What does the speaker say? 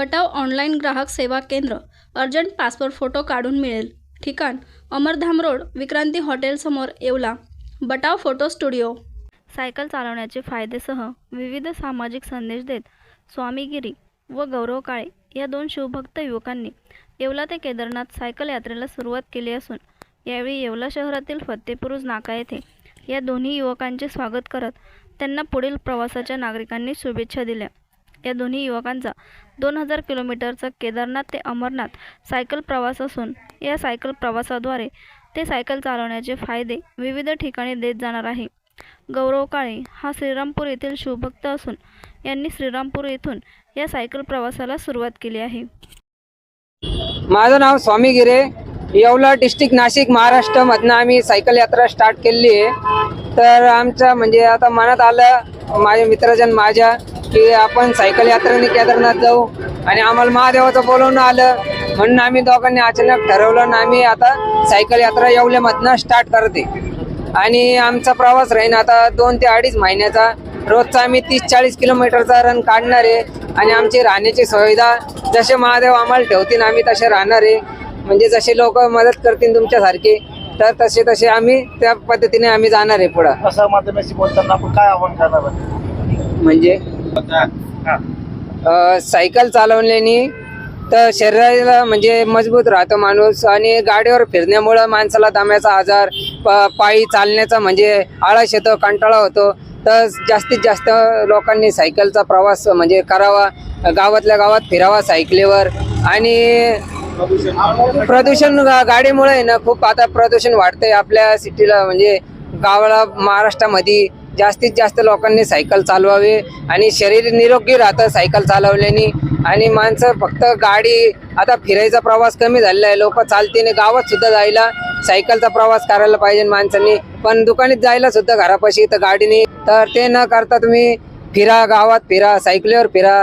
बटाव online ग्राहक सेवा केंद्र अर्जंट पासपोर्ट फोटो काढून मिळेल. ठिकाण Amardham road Vikranti हॉटेलसमोर Yeola. Batav photo studio. Cycle चालवण्याचे फायदेसह विविध सामाजिक संदेश देत स्वामीगिरी व गौरव काळे या दोन शिवभक्त युवकांनी येवला ते केदारनाथ सायकल यात्रेला सुरुवात केली असून यावेळी येवला शहरातील फत्तेपुरुज नाका येथे या दोन्ही युवकांचे स्वागत करत त्यांना पुढील प्रवासाच्या नागरिकांनी शुभेच्छा दिल्या. या दोन्ही युवकांचा दोन हजार किलोमीटरचा केदारनाथ ते अमरनाथ सायकल प्रवास असून या सायकल प्रवासाद्वारे ते सायकल चालवण्याचे फायदे विविध ठिकाणी देत जाणार आहे. गौरव काळे हा श्रीरामपूर येथील शिवभक्त असून यांनी श्रीरामपूर येथून या सायकल प्रवासाला सुरुवात केली आहे. माझं नाव स्वामी गिरे. येवला डिस्ट्रिक्ट नाशिक महाराष्ट्र मधनं आम्ही सायकल यात्रा स्टार्ट केलेली आहे. तर आमच्या म्हणजे आता मनात आलं माझ्या मित्रजन माझ्या की आपण सायकल यात्रेने केदारनाथ जाऊ आणि आम्हाला महादेवाचं बोलवणं आलं म्हणून आम्ही दोघांनी अचानक ठरवलं आणि आम्ही आता सायकल यात्रा येवल्यामधनं स्टार्ट करते. आणि आमचा प्रवास राहीन आता दोन ते अडीच महिन्याचा. रोजचा आम्ही तीस चाळीस किलोमीटरचा रन काढणार आहे आणि आमची राहण्याची सुविधा जसे महादेव आम्हाला ठेवतील आम्ही तसे राहणार आहे. म्हणजे जसे लोक मदत करतील तुमच्यासारखे तर तसे तसे आम्ही त्या पद्धतीने आम्ही जाणार आहे पुढं. माध्यमाशी बोलताना आपण काय आव्हान करणार म्हणजे? सायकल चालवल्याने तर शरीराला म्हणजे मजबूत राहतो माणूस आणि गाडीवर फिरण्यामुळं माणसाला दम्याचा आजार प- पायी चालण्याचा म्हणजे आळस येतो कंटाळा होतो. तर जास्तीत जास्त लोकांनी सायकलचा प्रवास म्हणजे करावा गावातल्या गावात फिरावा सायकलीवर. आणि प्रदूषण गा- गाडीमुळे ना खूप आता प्रदूषण वाढतंय आपल्या सिटीला म्हणजे गावाला महाराष्ट्रामध्ये. जास्तीत जास्त लोकांनी सायकल चालवावे आणि शरीर निरोगी राहतं सायकल चालवल्याने. आणि माणसं फक्त गाडी आता फिरायचा प्रवास कमी झालेला आहे. लोक चालतीने गावात सुद्धा जायला सायकलचा प्रवास करायला पाहिजे माणसांनी. पण दुकानात जायला सुद्धा घरापाशी तर गाडीने तर ते न करता तुम्ही फिरा गावात फिरा सायकलीवर फिरा.